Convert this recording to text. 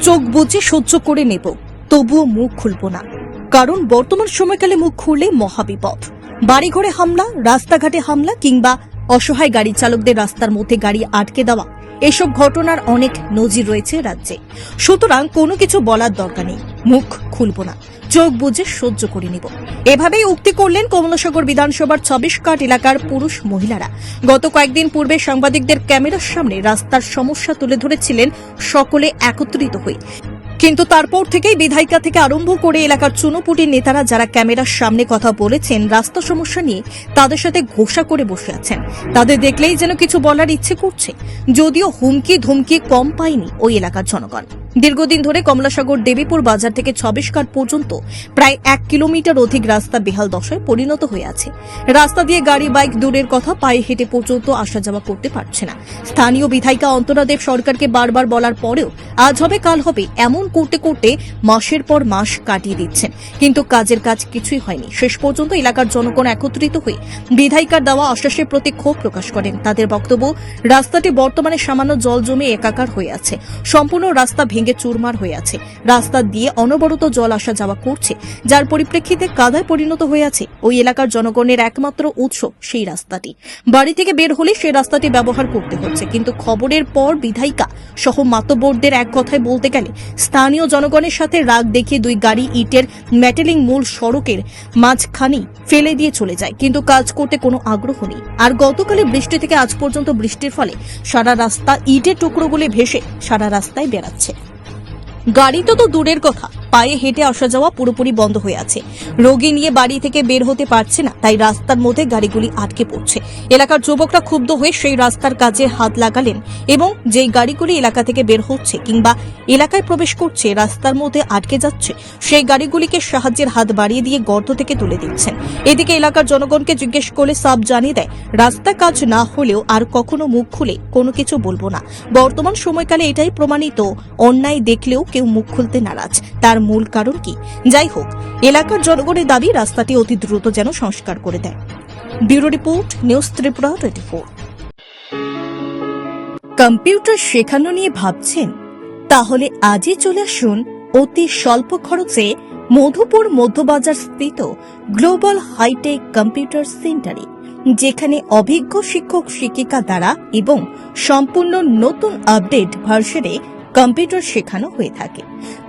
চোখ বুঝে সহ্য করে নেব, তবুও মুখ খুলব না। কারণ বর্তমান সময়কালে মুখ খুললে মহাবিপদ। বাড়িঘরে হামলা, রাস্তাঘাটে হামলা কিংবা অসহায় গাড়ি চালকদের রাস্তার মধ্যে গাড়ি আটকে দেওয়া এসব ঘটনার অনেক নজির রয়েছে রাজ্যে। সুতরাং কোনো কিছু বলার দরকার নেই। মুখ খুলব না। চোখ বুঝে সহ্য করে নিব। এভাবেই উক্তি করলেন কমলাসাগর বিধানসভার ছবিশ কাট এলাকার পুরুষ মহিলারা। গত কয়েকদিন পূর্বে সাংবাদিকদের ক্যামেরার সামনে রাস্তার সমস্যা তুলে ধরেছিলেন সকলে একত্রিত হয়ে। কিন্তু তারপর থেকেই বিধায়িকা থেকে আরম্ভ করে এলাকার চুনোপুটির নেতারা যারা ক্যামেরার সামনে কথা বলেছেন, রাস্তা সমস্যা নিয়ে তাদের সাথে ঘোষা করে বসে আছেন। তাদের দেখলেই যেন কিছু বলার ইচ্ছে করছে। যদিও হুমকি ধুমকি কম পায়নি ওই এলাকার জনগণ। দীর্ঘদিন ধরে কমলাসাগর দেবীপুর বাজার থেকে ছবিশকাট পর্যন্ত প্রায় এক কিলোমিটার অধিক রাস্তা বেহাল দশায় পরিণত হয়ে আছে। রাস্তা দিয়ে গাড়ি, বাইক দূরের কথা পায়ে হেঁটে পর্যন্ত আসা যাওয়া করতে পারছে না। স্থানীয় বিধায়িকা অন্তরাদেব সরকারকে বারবার বলার পরেও আজ হবে, কাল হবে, এমন করতে করতে মাসের পর মাস কাটিয়ে দিচ্ছেন। কিন্তু কাজের কাজ কিছুই হয়নি। শেষ পর্যন্ত এলাকার জনগণ একত্রিত হয়ে বিধায়িকার দেওয়া আশ্বাসের প্রতি ক্ষোভ প্রকাশ করেন। তাদের বক্তব্য, রাস্তাটি বর্তমানে সামান্য জল জমে একাকার হয়ে আছে। সম্পূর্ণ রাস্তা ভেঙে চুরমার হয়ে আছে। রাস্তা দিয়ে অনবরত জল আসা যাওয়া করছে, যার পরিপ্রেক্ষিতে কাদায় পরিণত হয়ে আছে ওই এলাকার জনগণের একমাত্র উৎস সেই রাস্তাটি। বাড়ি থেকে বের হলে সেই রাস্তাটি ব্যবহার করতে হচ্ছে। কিন্তু খবরের পর বিধায়িকা সহ মাতব্বরদের এক কথায় বলতে গেলে স্থানীয় জনগণের সাথে রাগ দেখে দুই গাড়ি ইটের মেটেলিং মূল সড়কের মাঝখানেই ফেলে দিয়ে চলে যায়। কিন্তু কাজ করতে কোনো আগ্রহ নেই। আর গতকালে বৃষ্টি থেকে আজ পর্যন্ত বৃষ্টির ফলে সারা রাস্তা ইটের টুকরোগুলি ভেসে সারা রাস্তায় বেড়াচ্ছে। গাড়ি তো তো দূরের কথা। পায়ে হেঁটে আসা যাওয়া পুরোপুরি বন্ধ হয়ে আছে। রোগী নিয়ে বাড়ি থেকে বের হতে পারছে না, তাই রাস্তার মধ্যে গাড়িগুলি আটকে পড়ছে। এলাকার যুবকরা ক্ষুব্ধ হয়ে সেই রাস্তার কাজে হাত লাগালেন এবং যেই গাড়িগুলি এলাকা থেকে বের হচ্ছে কিংবা এলাকায় প্রবেশ করছে, রাস্তার মধ্যে আটকে যাচ্ছে, সেই গাড়িগুলিকে সাহায্যের হাত বাড়িয়ে দিয়ে গর্ত থেকে তুলে দিচ্ছেন। এদিকে এলাকার জনগণকে জিজ্ঞেস করলে সাব জানিয়ে দেয়, রাস্তা কাজ না হলেও আর কখনো মুখ খুলে কোনো কিছু বলব না। বর্তমান সময়কালে এটাই প্রমাণিত, অন্যায় দেখলেও কেউ মুখ খুলতে নারাজ। তার মূল কারণ কি? যাই হোক, এলাকার জনগণের দাবি, রাস্তাটি অতি দ্রুত যেন সংস্কার করে দেয়। Bureau report, news Tripura twenty computer শেখানো নিয়ে ভাবছেন? তাহলে আজই চলে আসুন অতি স্বল্প খরচে মধুপুর মধ্যবাজার স্থিত গ্লোবাল হাইটেক কম্পিউটার সেন্টারে, যেখানে অভিজ্ঞ শিক্ষক, শিক্ষিকা দ্বারা এবং সম্পূর্ণ নতুন আপডেট ভার্সনে কম্পিউটার শেখানো হয়ে থাকে।